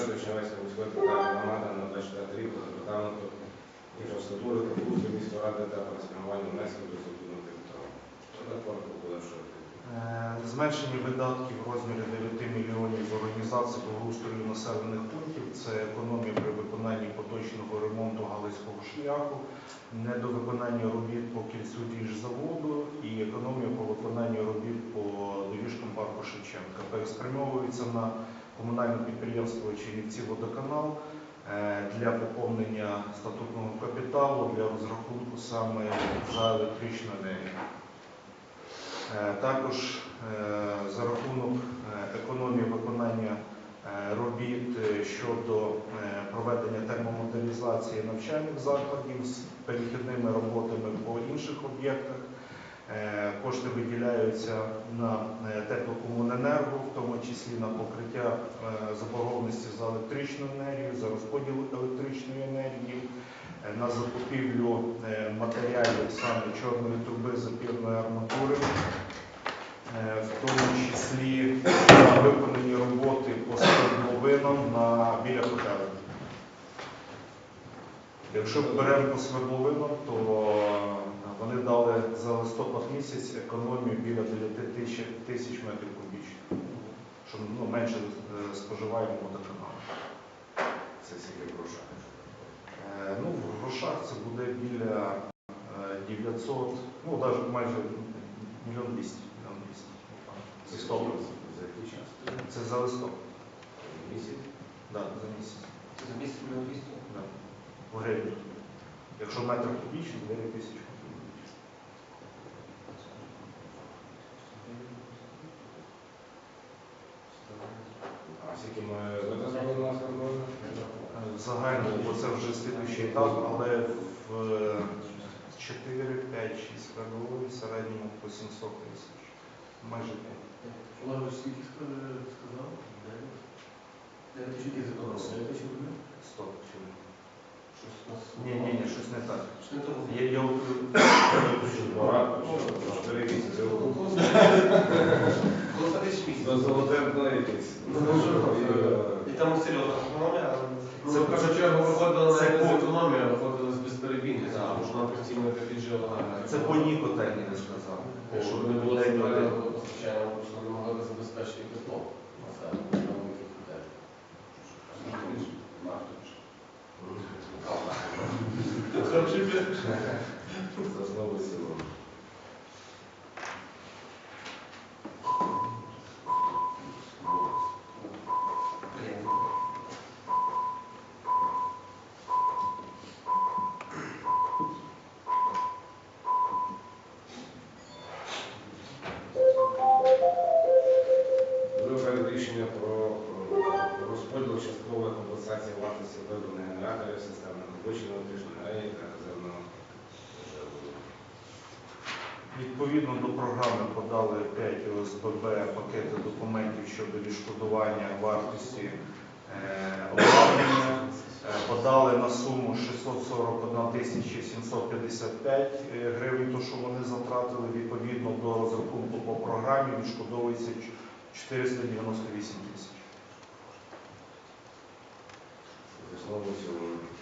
бюджету Чернівецької міської територіальної громади на 24 рік департаменту інфраструктури та устрою міської ради та по спрямуванню внесків до структурного капіталу. Так коротко буде, Е, Зменшення видатків в розмірі 9 мільйонів з організації благоустрою населених пунктів. Це економія при виконанні поточного ремонту Галицького шляху, недовиконання робіт по кільцю діжзаводу і економія по виконанню робіт по доріжкам парку Шевченка. Переспрямовується на комунальне підприємство Чернівці водоканал е, для поповнення статутного капіталу для розрахунку саме за електричну енергію. Е, Також е, за рахунок економії виконання робіт щодо проведення термомодернізації навчальних закладів з перехідними роботами по інших об'єктах. Кошти виділяються на в тому числі на покриття е, заборгованості за електричну енергію, за розподіл електричної енергії, е, на закупівлю е, матеріалів саме чорної труби запірної арматури, в тому числі на виконані роботи по свердловинам на біля котелень. Якщо беремо по свердловинам, то вони дали за листопад місяць економію біля 9 тисяч тисяч метрів кубічних, що ну, менше е, споживаємо водоканалу. це скільки грошей? Е, Ну, в грошах це буде біля е, 900, ну навіть майже мільйон 200. Мільйон 200. Це листопад. За який час? Це за листопад, Місяць? да, за місяць. Це за місяць мільйон двісті? Да. В гривні. Якщо метр кубічний, 9 тисяч кубічних. А скільки ми витратили на свердловину? Е, загальному, бо це вже слідуючий етап, але в 4, 5, 6 свердловин в середньому по 700 тисяч. Майже 5. Олег, ви скільки сказав? Зекономили? Тисяч рублів? 100 чи Щось у нас... Ні, ні, ні, щось не так. Я, я, 4 місяці. Було 100 тисяч золоте дно якесь. Ну, ну, що, І там серйозна економія. Це- Це, в першу чергу, виходило це навіть не з по- економії, а виходило з безперебійності, тому що нам постійно піджила. це по нікотені не сказав. Щоб не було центрального водопостачання, ми просто не могли забезпечити тепло на великих готелях. Хороший пір. За основу е, розподіл часткової компенсації вартості вироблених генераторів, системних обичних електричної енергії та резервного. Відповідно до програми подали 5 ОСББ пакети документів щодо відшкодування вартості е, обладнання. Е, Подали на суму 641 755 гривень, то що вони затратили відповідно до розрахунку по програмі, відшкодовується 498 тисяч. За основу і цілому.